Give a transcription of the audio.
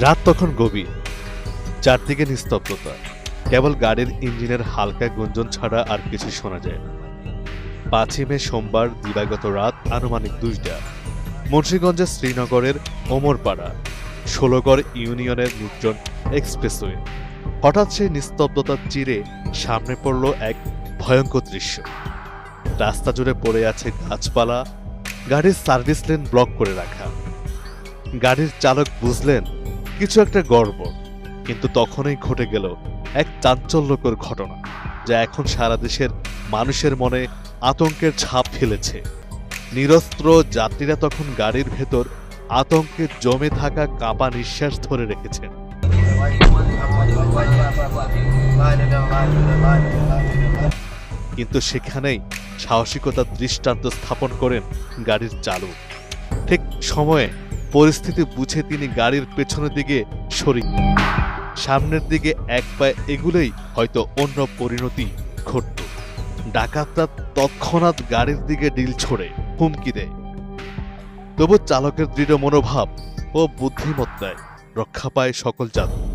রাত তখন গভীর। চারদিকে নিস্তব্ধতা। কেবল গাড়ির ইঞ্জিনের হালকা গুঞ্জন ছাড়া আর কিছু শোনা যায় না। পাঁচই মে সোমবার দিবাগত রাত আনুমানিক দুইটা। মুন্সীগঞ্জের শ্রীনগরের ওমরপাড়া, ষোলগড় ইউনিয়নের নির্জন এক্সপ্রেসওয়ে। হঠাৎ সেই নিস্তব্ধতা চিরে সামনে পড়ল এক ভয়ঙ্কর দৃশ্য। রাস্তা জুড়ে পড়ে আছে গাছপালা, গাড়ির সার্ভিস লেন ব্লক করে রাখা। গাড়ির চালক বুঝলেন কিছু একটা গড়বড় কিন্তু তখনই ঘটে গেল এক চাঞ্চল্যকর ঘটনা, যা এখন সারা দেশের মানুষের মনে আতঙ্কের ছাপ ফেলেছে। নিরস্ত্র যাত্রীরা তখন গাড়ির ভেতর আতঙ্কে জমে থাকা কাঁপা নিঃশ্বাস ধরে রেখেছেন। কিন্তু সেখানেই সাহসিকতার দৃষ্টান্ত স্থাপন করেন গাড়ির চালক। ঠিক সময়ে পরিস্থিতি বুঝে তিনি গাড়ির পেছনের দিকে সরি সামনের দিকে এক পায়ে এগুলোই হয়তো অন্য পরিণতি ঘটত ডাকাতরা তৎক্ষণাৎ গাড়ির দিকে ডিল ছড়ে, হুমকি দেয়। তবু চালকের দৃঢ় মনোভাব ও বুদ্ধিমত্তায় রক্ষা পায় সকল যাত্রী।